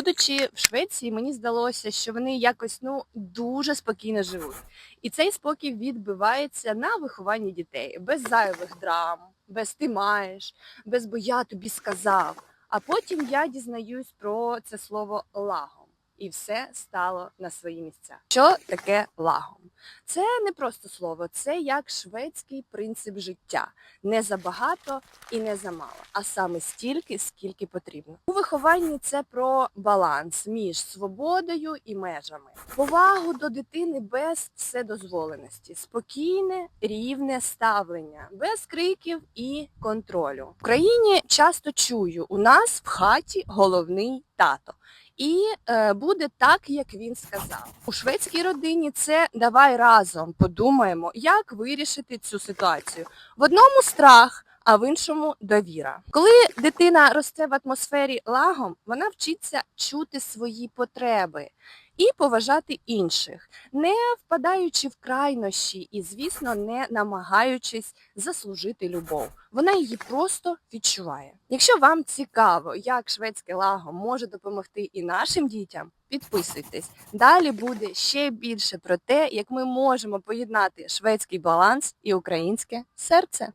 Будучи в Швеції, мені здалося, що вони якось ну дуже спокійно живуть. І цей спокій відбивається на вихованні дітей без зайвих драм, без ти маєш, без бо я тобі сказав. А потім я дізнаюсь про це слово лагом. І все стало на свої місця. Що таке лагом? Це не просто слово, це як шведський принцип життя. Не забагато і не замало, а саме стільки, скільки потрібно. У вихованні це про баланс між свободою і межами, повагу до дитини без вседозволеності, спокійне, рівне ставлення, без криків і контролю. В Україні часто чую, у нас в хаті головний тато. І е, буде так, як він сказав. У шведській родині це давай разом подумаємо, як вирішити цю ситуацію. В одному страх, а в іншому довіра. Коли дитина росте в атмосфері лагом, вона вчиться чути свої потреби і поважати інших, не впадаючи в крайнощі і, звісно, не намагаючись заслужити любов. Вона її просто відчуває. Якщо вам цікаво, як шведське лаго може допомогти і нашим дітям, підписуйтесь. Далі буде ще більше про те, як ми можемо поєднати шведський баланс і українське серце.